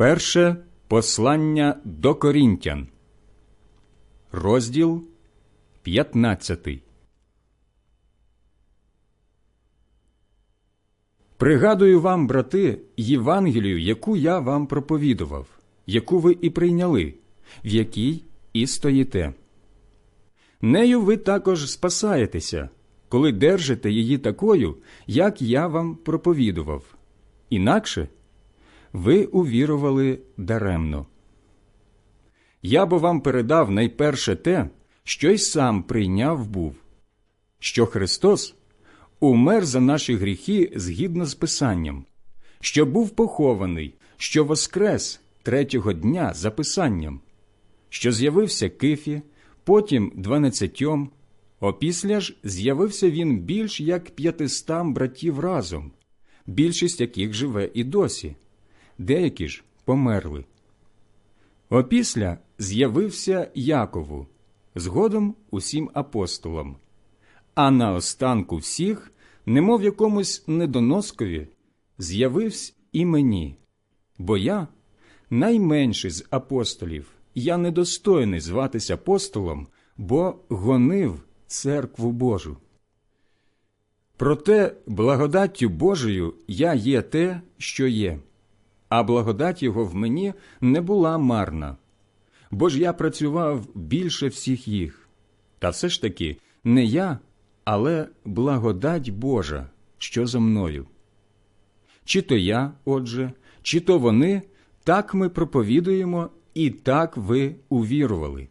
Перше послання до Корінтян, розділ 15. Пригадую вам, брати, Євангелію, яку я вам проповідував, яку ви і прийняли, в якій і стоїте. Нею ви також спасаєтеся, коли держите її такою, як я вам проповідував. Інакше ви увірували даремно. Я бо вам передав найперше те, що й сам прийняв був, що Христос умер за наші гріхи згідно з Писанням, що був похований, що воскрес третього дня за Писанням, що з'явився Кифі, потім дванадцятьом, опісля ж з'явився він більш як п'ятистам братів разом, більшість яких живе і досі, деякі ж померли. Опісля з'явився Якову, згодом усім апостолам, а наостанку всіх, немов якомусь недоноскові, з'явився і мені, бо я найменший з апостолів, я недостойний зватись апостолом, бо гонив церкву Божу. Проте благодаттю Божою я є те, що є, а благодать його в мені не була марна. Бо ж я працював більше всіх їх. Та все ж таки не я, але благодать Божа, що за мною. Чи то я, отже, чи то вони, так ми проповідуємо, і так ви увірували.